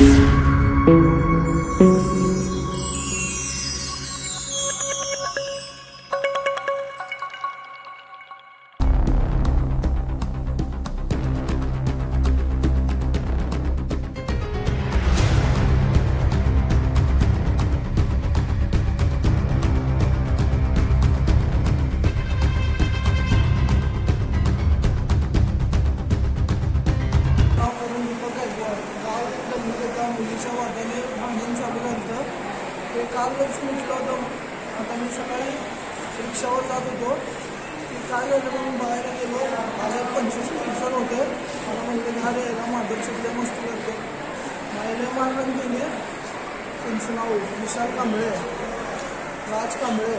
नाव कालच मी गेलो होतो. आता मी सकाळी रिक्षावर जात होतो. की काय झालं म्हणून बाहेर गेलो. माझ्या पंचवीस दिवसात होते. मला म्हणले याला माझं सुद्धा मस्त करते मायले मारलं गेले. त्यांचं नाव विशाल कांबळे राज कांबळे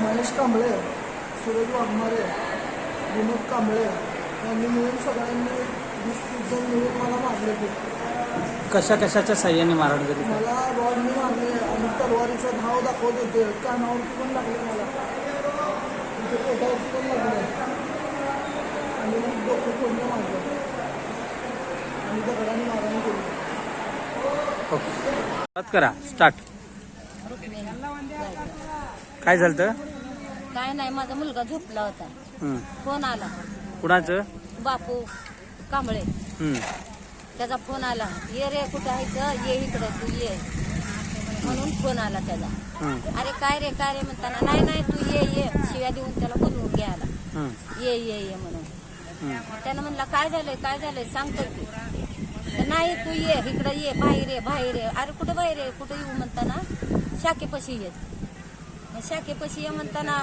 महेश कांबळे सुरेश वाघमारे विनोद कांबळे यांनी मिळून सगळ्यांनी वीस तीस जण मिळून मला मारले ते. कशा कशाच्या साह्याने मारहाण झाली मला रॉडनी मारले आणि तलवारीचा धाव दाखवत होते. कानावरती पण लागले मला. इथे पोटावरती पण लागले. आणि मग डोकं फोडलं मारलं. आणि दगडाने मारहाण केली. ओके. सुरुवात करा. स्टार्ट. काय झालं तर काय नाही माझा मुलगा झोपला होता. फोन आला. कुणाचं? बापू कांबळे. हं. त्याचा फोन आला ये रे कुठं आहेचं ये इकडे तू ये. म्हणून फोन आला त्याचा. अरे काय रे काय रे? म्हणताना नाही नाही तू ये ये. शिव्या देऊन त्याला बोलवून घ्यायला. ये ये ये म्हणून. त्यानं म्हणला काय झालंय काय झालंय? सांगतो तर नाही तू ये इकडं ये बाहेर ये बाहेर ये. अरे कुठं बाहेर ये? कुठं येऊ? म्हणताना शाखेपाशी येत. शाखेपाशी ये म्हणताना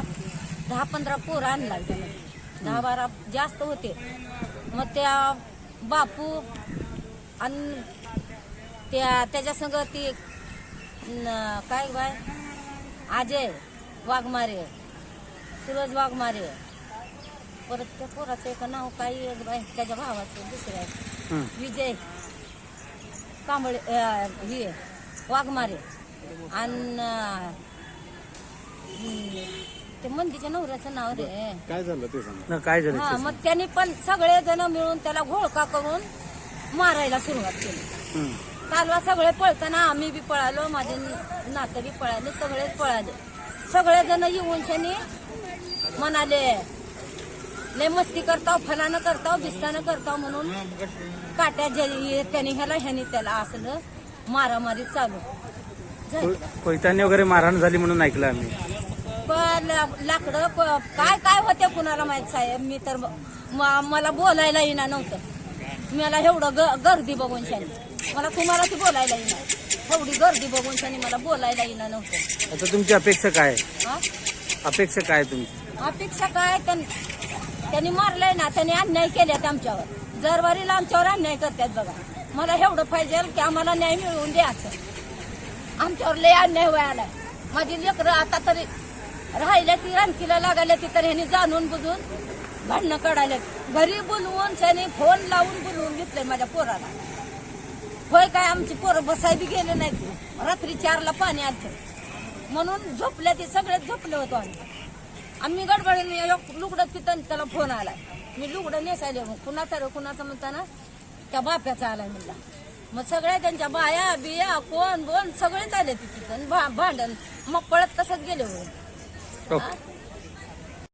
दहा पंधरा पोरं आणला त्यानं. दहा बारा जास्त होते. मग त्या बापू आणि त्या त्याच्या संग ती काय बाय? अजय वाघमारे सूरज वाघमारे. परत त्या पोराचं एक नाव काय एक बाय? त्याच्या भावाचं दुसरं आहे. हं. विजय कांबळे हे वाघमारे. आणि ते मंदीच्या नवऱ्याचं नाव रे. काय झालं ते सांगा. न, काय झालं हा ते मग त्यांनी पण सगळे जण मिळून त्याला घोळका करून मारायला सुरुवात केली. कालवा सगळे पळताना आम्ही बी पळालो माझे नातं बी पळाले सगळेच पळाले. सगळे जण येऊन शनी म्हणाले लय मस्ती करताव फलानं करताव बिस्तानं करताव म्हणून काट्या जे त्याने ह्याला ह्याने त्याला असलं मारामारी चालू. झाली. को- कोयत्याने वगैरे मारहाण झाली म्हणून ऐकलं आम्ही. पण लाकडं काय काय होते कुणाला माहीत साहेब? मी तर मला बोलायला येईना नव्हतं. मला एवढं ग- गर्दी बघून शानी मला तुम्हाला ती बोलायला येईना. एवढी गर्दी बघून शानी मला बोलायला येईना नव्हतं. आता तुमची अपेक्षा काय? हा? अपेक्षा काय तुमची? अपेक्षा काय? त्यां- त्यांनी मारलंय ना त्यांनी अन्याय केल्यात आमच्यावर. जरवारीला आमच्यावर अन्याय करतात बघा. मला एवढं पाहिजे की आम्हाला न्याय मिळवून द्यायचं. आमच्यावर लय अन्याय व्हायला माझी लेकरं आता तरी राहिल्या ती रानकीला लागायला ती तर ह्यांनी जाणून बुजून भांडणं काढायला घरी बोलवून त्याने फोन लावून बोलवून घेतलंय माझ्या पोराला. होय काय आमची पोरं बसाय बी गेले नाहीत. रात्री चारला पाणी आलं म्हणून झोपल्या ते सगळेच झोपले होतो आम्ही. आम्ही गडबडीने लुगडं तिथं त्याला फोन आलाय. मी लुगडं नेसायले मग कुणाचा रे कुणाचा म्हणताना? त्या बाप्याचा आलाय म्हणला. मग सगळ्या त्यांच्या बाया बिया कोण बोन सगळेच आले तिथं. भा- भांडण मग पळत तसंच गेले होते ओके